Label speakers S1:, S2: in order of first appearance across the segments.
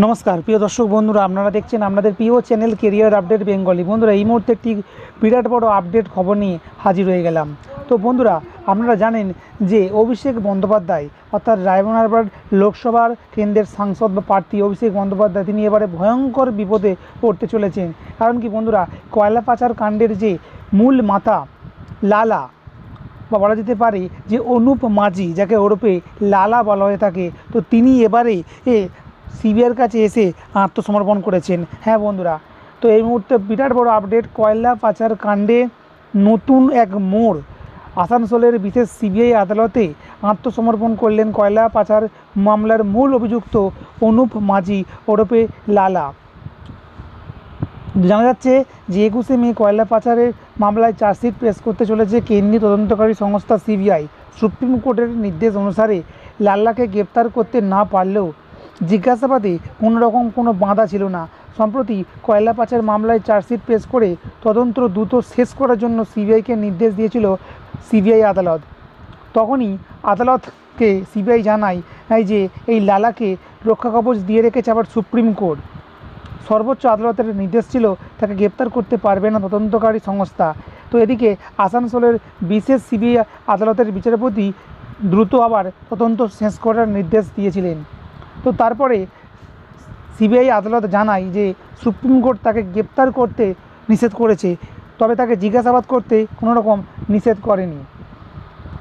S1: নমস্কার, প্রিয় দর্শক বন্ধুরা, আপনারা দেখছেন আপনাদের প্রিয় চ্যানেল কেরিয়ার আপডেট বেঙ্গলি বন্ধুরা, এই মুহূর্তে একটি বিরাট বড় আপডেট খবর নিয়ে হাজির হয়ে গেলাম। তো বন্ধুরা, আপনারা জানেন যে অভিষেক বন্দ্যোপাধ্যায়, অর্থাৎ রায়মনারবাদ লোকসভার কেন্দ্রের সাংসদ বা প্রার্থী অভিষেক বন্দ্যোপাধ্যায়, তিনি এবারে ভয়ঙ্কর বিপদে পড়তে চলেছেন। কারণ কি বন্ধুরা, কয়লা পাচার কাণ্ডের যে মূল মাথা, লালা, বা বলা যেতে পারে যে অনুপ মাঝি, যাকে ওরপে লালা বলা হয়ে থাকে, তো তিনি এবারে এ সিবিআইয়ের কাছে এসে আত্মসমর্পণ করেছেন। হ্যাঁ বন্ধুরা, তো এই মুহূর্তে বিরাট বড় আপডেট কয়লা পাচার কাণ্ডে নতুন এক মোড়। আসানসোলের বিশেষ সিবিআই আদালতে আত্মসমর্পণ করলেন কয়লা পাচার মামলার মূল অভিযুক্ত অনুপ মাঝি ওরপে লালা। জানা যাচ্ছে যে একুশে মে কয়লা পাচারের মামলায় চার্জশিট পেশ করতে চলেছে কেন্দ্রীয় তদন্তকারী সংস্থা সিবিআই সুপ্রিম কোর্টের নির্দেশ অনুসারে লাল্লাকে গ্রেপ্তার করতে না পারলেও জিজ্ঞাসাবাদে কোনো রকম কোনো বাঁধা ছিল না। সম্প্রতি কয়লা পাচার মামলায় চার্জশিট পেশ করে তদন্ত দ্রুত শেষ করার জন্য সিবিআইকে নির্দেশ দিয়েছিল সিবিআই আদালত। তখনই আদালতকে সিবিআই জানায় যে এই লালাকে রক্ষা কবচ দিয়ে রেখেছে আবার সুপ্রিম কোর্ট। সর্বোচ্চ আদালতের নির্দেশ ছিল তাকে গ্রেপ্তার করতে পারবে না তদন্তকারী সংস্থা। তো এদিকে আসানসোলের বিশেষ সিবিআই আদালতের বিচারপতি দ্রুত আবার তদন্ত শেষ করার নির্দেশ দিয়েছিলেন। তো তারপরে সিবিআই আদালত জানায় যে সুপ্রিম কোর্ট তাকে গ্রেপ্তার করতে নিষেধ করেছে, তবে তাকে জিজ্ঞাসাবাদ করতে কোনো রকম নিষেধ করেনি।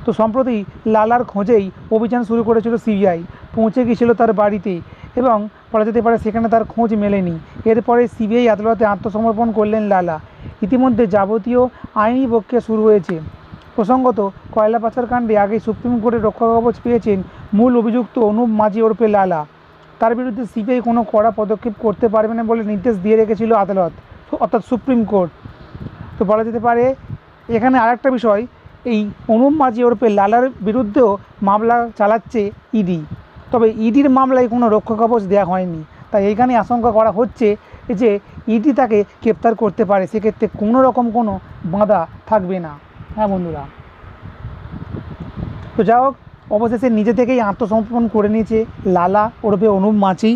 S1: তো সম্প্রতি লালার খোঁজেই অভিযান শুরু করেছিল সিবিআই, পৌঁছে গিয়েছিল তার বাড়িতে এবং বলা যেতে পারে সেখানে তার খোঁজ মেলেনি। এরপরে সিবিআই আদালতে আত্মসমর্পণ করলেন লালা। ইতিমধ্যে যাবতীয় আইনি প্রক্রিয়া শুরু হয়েছে। প্রসঙ্গত, কয়লা পাচার কাণ্ডে আগে সুপ্রিম কোর্টে রক্ষা কবচ পেয়েছেন মূল অভিযুক্ত অনুপ মাঝি ওরফে লালা। তার বিরুদ্ধে সিবিআই কোনো কড়া পদক্ষেপ করতে পারবে না বলে নির্দেশ দিয়ে রেখেছিল আদালত, অর্থাৎ সুপ্রিম কোর্ট। তো বলা যেতে পারে, এখানে আরেকটা বিষয়, এই অনুপ মাঝি ওরফে লালার বিরুদ্ধেও মামলা চালাচ্ছে ইডি। তবে ইডির মামলায় কোনো রক্ষা কবচ দেওয়া হয়নি। তাই এইখানে আশঙ্কা করা হচ্ছে যে ইডি তাকে গ্রেপ্তার করতে পারে। সেক্ষেত্রে কোনো রকম কোনো বাঁধা থাকবে না। হ্যাঁ বন্ধুরা। তো যাই হোক, অবশেষে নিজে থেকেই আত্মসমর্পণ করে নিয়েছে লালা, ওরফে অনুপ মাছি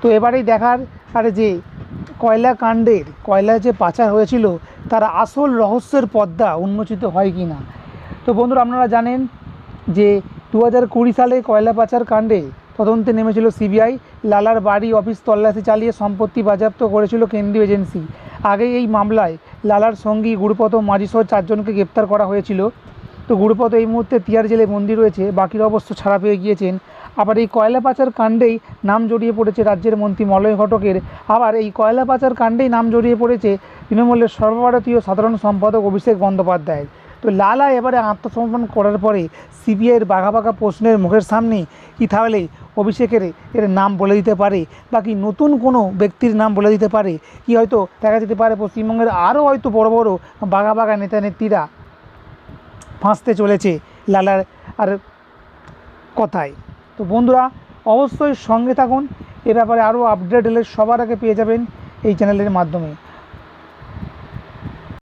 S1: তো এবারেই দেখার, আর যে কয়লা কাণ্ডের, কয়লা যে পাচার হয়েছিল, তার আসল রহস্যের পদ্মা উন্মোচিত হয় কি না তো বন্ধুরা, আপনারা জানেন যে দু হাজার কুড়ি সালে কয়লা পাচার কাণ্ডে তদন্তে নেমেছিল সিবিআই। লালার বাড়ি অফিস তল্লাশি চালিয়ে সম্পত্তি বাজেয়াপ্ত করেছিল কেন্দ্রীয় এজেন্সি। আগে এই মামলায় লালার সঙ্গী গুরুপত মাঝিসহ চারজনকে গ্রেপ্তার করা হয়েছিল। তো গুরুপত এই মুহূর্তে তিয়ার জেলে বন্দি রয়েছে, বাকির অবশ্য ছাড়া পেয়ে গিয়েছেন। আবার এই কয়লা পাচার কাণ্ডেই নাম জড়িয়ে পড়েছে রাজ্যের মন্ত্রী মলয় ঘটকের। আবার এই কয়লা পাচার কাণ্ডেই নাম জড়িয়ে পড়েছে তৃণমূলের সর্বভারতীয় সাধারণ সম্পাদক অভিষেক বন্দ্যোপাধ্যায়ের। তো লালা এবারে আত্মসমর্পণ করার পরে সিবিআইয়ের বাঘা বাঘা প্রশ্নের মুখের সামনে কি তাহলে অভিষেকের এর নাম বলে দিতে পারে বা কি নতুন কোনো ব্যক্তির নাম বলে দিতে পারে? কি হয়তো দেখা যেতে পারে পশ্চিমবঙ্গের আরও হয়তো বড় বড় বাঘা বাঘা নেতা নেত্রীরা ফাঁসতে চলেছে লালার আর কথায়। তো বন্ধুরা, অবশ্যই সঙ্গে থাকুন। এ ব্যাপারে আরও আপডেট এলে সবার আগে পেয়ে যাবেন এই চ্যানেলের মাধ্যমে।